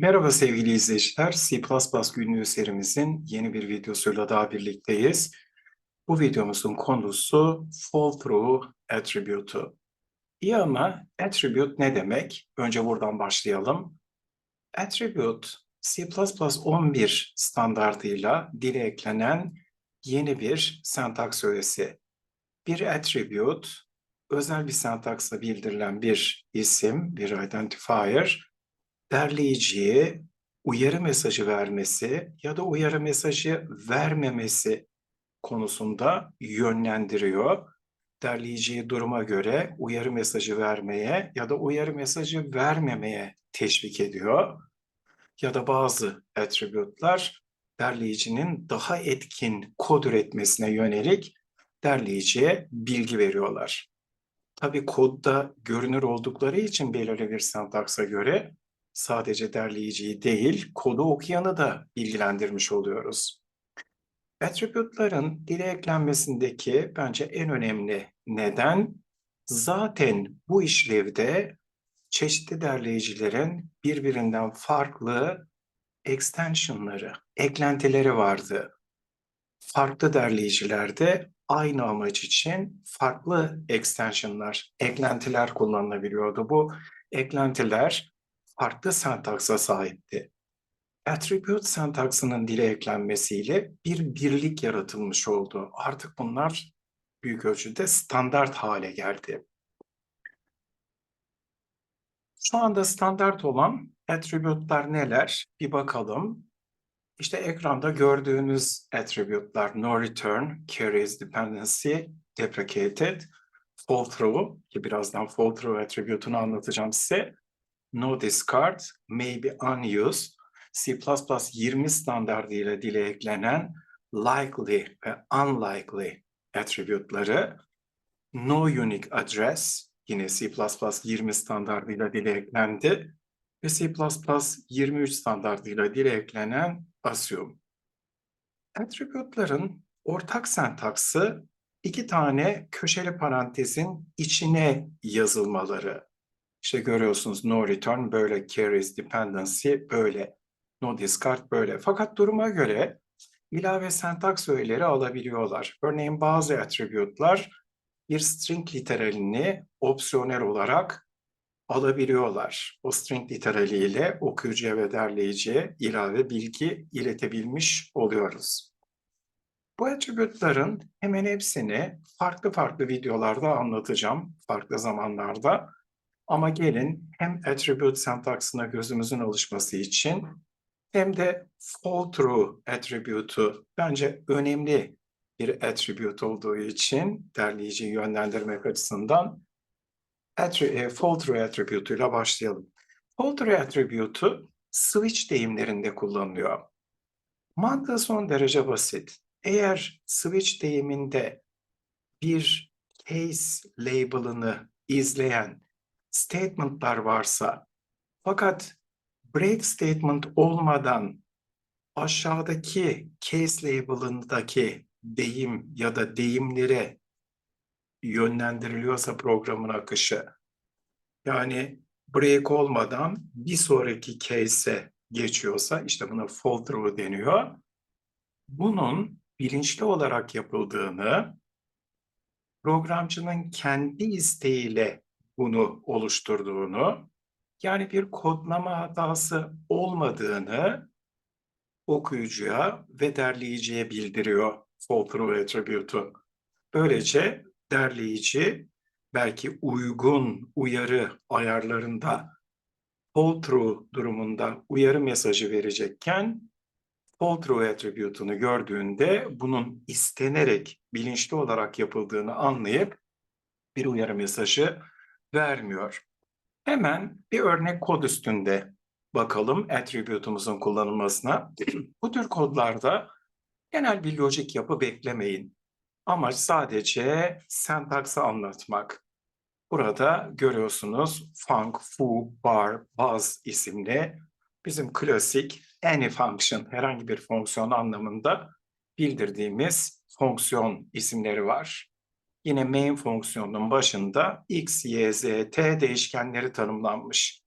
Merhaba sevgili izleyiciler. C++ günlüğü serimizin yeni bir videosuyla daha birlikteyiz. Bu videomuzun konusu fall through attribute'u. İyi ama attribute ne demek? Önce buradan başlayalım. Attribute C++ 11 standartıyla dile eklenen yeni bir sentaks öğesi. Bir attribute özel bir sentaksla bildirilen bir isim, bir identifier derleyiciye uyarı mesajı vermesi ya da uyarı mesajı vermemesi konusunda yönlendiriyor. Derleyiciyi duruma göre uyarı mesajı vermeye ya da uyarı mesajı vermemeye teşvik ediyor. Ya da bazı attribute'lar derleyicinin daha etkin kod üretmesine yönelik derleyiciye bilgi veriyorlar. Tabii kodda görünür oldukları için belirli bir sentaksa göre sadece derleyiciyi değil, kodu okuyanı da bilgilendirmiş oluyoruz. Attribute'ların dile eklenmesindeki bence en önemli neden zaten bu işlevde çeşitli derleyicilerin birbirinden farklı extensionları, eklentileri vardı. Farklı derleyicilerde aynı amaç için farklı extensionlar, eklentiler kullanılabiliyordu. Bu eklentiler farklı sentaksa sahipti. Attribute sentaksının dile eklenmesiyle bir birlik yaratılmış oldu. Artık bunlar büyük ölçüde standart hale geldi. Şu anda standart olan attribute'lar neler? Bir bakalım. İşte ekranda gördüğünüz attribute'lar no return, carries dependency, deprecated, fall through ki birazdan fall through attribute'unu anlatacağım size no discard, maybe unused, C++ 20 standartıyla dile eklenen likely ve unlikely attribute'ları, no unique address, yine C++ 20 standartıyla dile eklendi ve C++ 23 standartıyla dile eklenen assume. Attribute'ların ortak sentaksı iki tane köşeli parantezin içine yazılmaları. İşte görüyorsunuz no return böyle, carries dependency böyle, no discard böyle. Fakat duruma göre ilave sentaks öğeleri alabiliyorlar. Örneğin bazı attribute'lar bir string literalini opsiyonel olarak alabiliyorlar. O string literaliyle okuyucuya ve derleyiciye ilave bilgi iletebilmiş oluyoruz. Bu attribute'ların hemen hepsini farklı farklı videolarda anlatacağım, farklı zamanlarda. Ama gelin hem attribute syntax'ına gözümüzün alışması için hem de fall through attribute'u bence önemli bir attribute olduğu için derleyiciyi yönlendirmek açısından e, fall through attribute'uyla başlayalım. Fall through attribute'u switch deyimlerinde kullanılıyor. Mantığı son derece basit. Eğer switch deyiminde bir case label'ını izleyen statement'lar varsa fakat break statement olmadan aşağıdaki case label'ındaki deyim ya da deyimlere yönlendiriliyorsa programın akışı yani break olmadan bir sonraki case'e geçiyorsa işte buna fall through deniyor. Bunun bilinçli olarak yapıldığını programcının kendi isteğiyle bunu oluşturduğunu, yani bir kodlama hatası olmadığını okuyucuya ve derleyiciye bildiriyor fall through attribute'u. Böylece derleyici belki uygun uyarı ayarlarında fall durumunda uyarı mesajı verecekken fall through attribute'unu gördüğünde bunun istenerek bilinçli olarak yapıldığını anlayıp bir uyarı mesajı vermiyor. Hemen bir örnek kod üstünde bakalım attribute'umuzun kullanılmasına. Bu tür kodlarda genel bir lojik yapı beklemeyin. Amaç sadece sentaksı anlatmak. Burada görüyorsunuz func, foo, bar, buzz isimli bizim klasik any function herhangi bir fonksiyon anlamında bildirdiğimiz fonksiyon isimleri var. Yine main fonksiyonunun başında x, y, z, t değişkenleri tanımlanmış.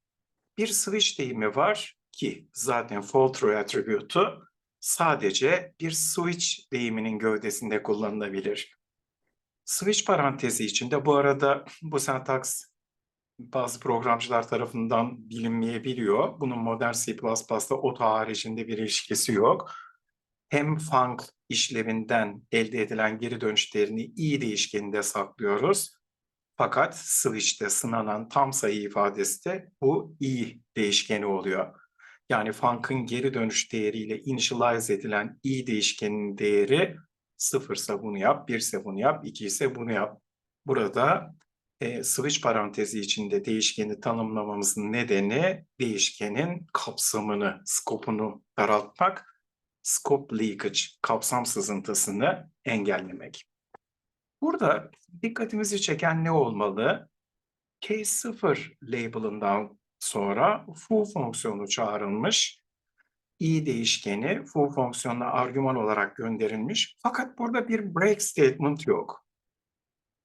Bir switch deyimi var. ki zaten fall through attribute'u sadece bir switch deyiminin gövdesinde kullanılabilir. Switch parantezi içinde bu arada bu sentaks bazı programcılar tarafından bilinmeyebiliyor. Bunun modern C++'da oto haricinde bir ilişkisi yok. Hem func işlevinden elde edilen geri dönüş değerini i değişkeninde saklıyoruz. Fakat switch'te sınanan tam sayı ifadesi de bu i değişkeni oluyor. Yani func'ın geri dönüş değeriyle initialize edilen i değişkeninin değeri sıfırsa bunu yap, bir ise bunu yap, iki ise bunu yap. Burada e, switch parantezi içinde değişkeni tanımlamamızın nedeni değişkenin kapsamını, skopunu daraltmak, scope leakage, kapsam sızıntısını engellemek. Burada dikkatimizi çeken ne olmalı? Case 0 label'ından sonra foo fonksiyonu çağrılmış. i değişkeni foo fonksiyonuna argüman olarak gönderilmiş. Fakat burada bir break statement yok.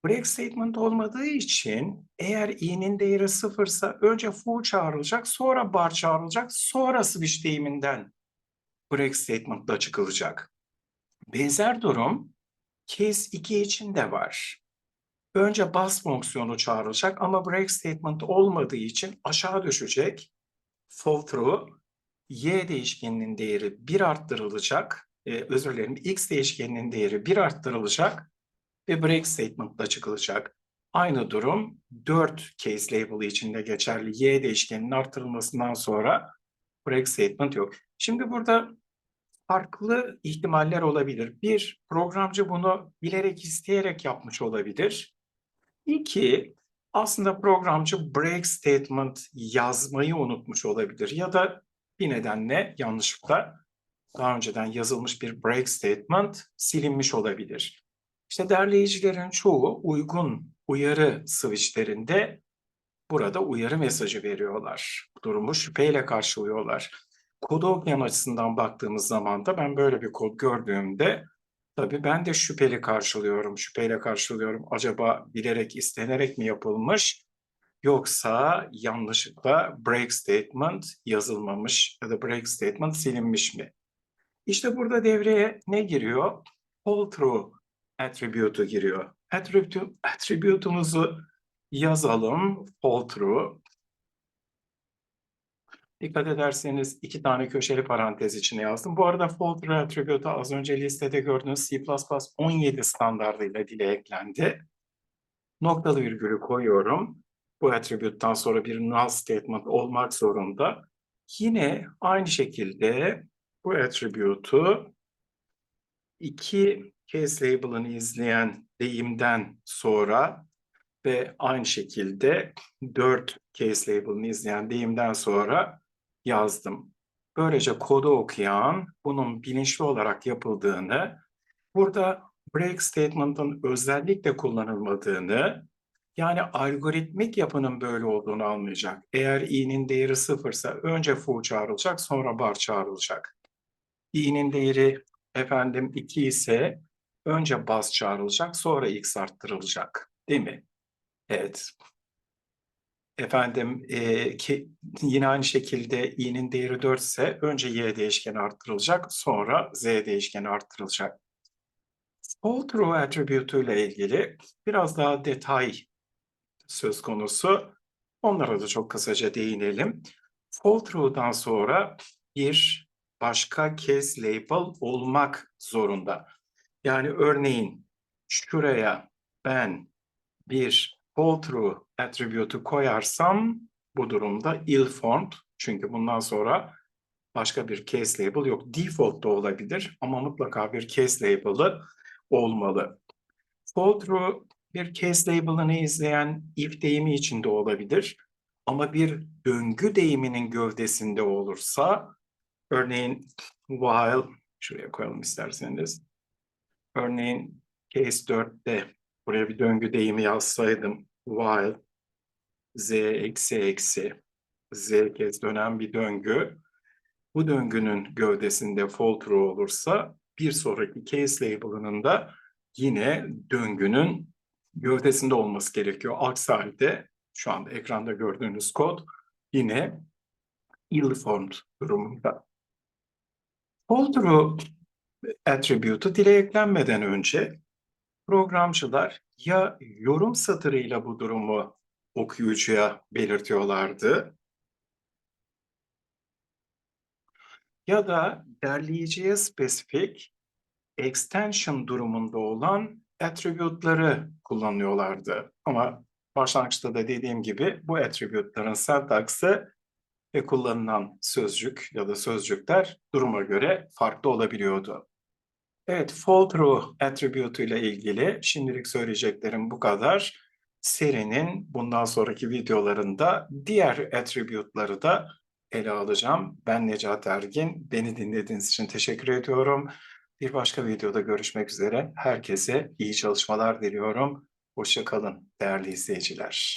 Break statement olmadığı için eğer i'nin değeri sıfırsa önce foo çağrılacak, sonra bar çağrılacak, sonra switch deyiminden break statement'la çıkılacak. Benzer durum case 2 için de var. Önce bus fonksiyonu çağrılacak ama break statement olmadığı için aşağı düşecek. Fall through y değişkeninin değeri 1 arttırılacak. Ee, özür dilerim x değişkeninin değeri 1 arttırılacak ve break statement'la çıkılacak. Aynı durum 4 case label'ı içinde geçerli y değişkeninin arttırılmasından sonra break statement yok. Şimdi burada farklı ihtimaller olabilir. Bir, programcı bunu bilerek isteyerek yapmış olabilir. İki, aslında programcı break statement yazmayı unutmuş olabilir ya da bir nedenle yanlışlıkla daha önceden yazılmış bir break statement silinmiş olabilir. İşte derleyicilerin çoğu uygun uyarı switchlerinde burada uyarı mesajı veriyorlar. Durumu şüpheyle karşılıyorlar. Kodu okuyan açısından baktığımız zaman da ben böyle bir kod gördüğümde tabii ben de şüpheli karşılıyorum, şüpheyle karşılıyorum. Acaba bilerek, istenerek mi yapılmış yoksa yanlışlıkla break statement yazılmamış ya da break statement silinmiş mi? İşte burada devreye ne giriyor? Fall through attribute'u giriyor. Attribute, attribute'umuzu yazalım. Fall through. Dikkat ederseniz iki tane köşeli parantez içine yazdım. Bu arada fall through attribute'u az önce listede gördüğünüz C++ 17 standartıyla dile eklendi. Noktalı virgülü koyuyorum. Bu attribute'dan sonra bir null statement olmak zorunda. Yine aynı şekilde bu attribute'u iki case label'ını izleyen deyimden sonra ve aynı şekilde dört case label'ını izleyen deyimden sonra yazdım. Böylece kodu okuyan bunun bilinçli olarak yapıldığını, burada break statement'ın özellikle kullanılmadığını, yani algoritmik yapının böyle olduğunu anlayacak. Eğer i'nin değeri sıfırsa önce foo çağrılacak, sonra bar çağrılacak. i'nin değeri efendim 2 ise önce bas çağrılacak, sonra x arttırılacak. Değil mi? Evet. Efendim e, ki yine aynı şekilde i'nin değeri 4 ise önce y değişkeni arttırılacak, sonra z değişkeni arttırılacak. Fall through attribute ile ilgili biraz daha detay söz konusu. Onlara da çok kısaca değinelim. Fall through'dan sonra bir başka case label olmak zorunda. Yani örneğin şuraya ben bir fall through attribute'u koyarsam bu durumda ill formed çünkü bundan sonra başka bir case label yok. Default da olabilir ama mutlaka bir case label'ı olmalı. Fall through bir case label'ını izleyen if deyimi içinde olabilir. Ama bir döngü deyiminin gövdesinde olursa örneğin while şuraya koyalım isterseniz. Örneğin case 4'te buraya bir döngü deyimi yazsaydım while z eksi eksi z kez dönen bir döngü. Bu döngünün gövdesinde fall through olursa bir sonraki case label'ının da yine döngünün gövdesinde olması gerekiyor. Aksi halde şu anda ekranda gördüğünüz kod yine ill-formed durumunda. Fall through attribute'u dile eklenmeden önce programcılar ya yorum satırıyla bu durumu okuyucuya belirtiyorlardı ya da derleyiciye spesifik extension durumunda olan attribute'ları kullanıyorlardı. Ama başlangıçta da dediğim gibi bu attribute'ların syntax'ı ve kullanılan sözcük ya da sözcükler duruma göre farklı olabiliyordu. Evet, fall through attribute ile ilgili şimdilik söyleyeceklerim bu kadar. Serinin bundan sonraki videolarında diğer attribute'ları da ele alacağım. Ben Necat Ergin. Beni dinlediğiniz için teşekkür ediyorum. Bir başka videoda görüşmek üzere. Herkese iyi çalışmalar diliyorum. Hoşça kalın değerli izleyiciler.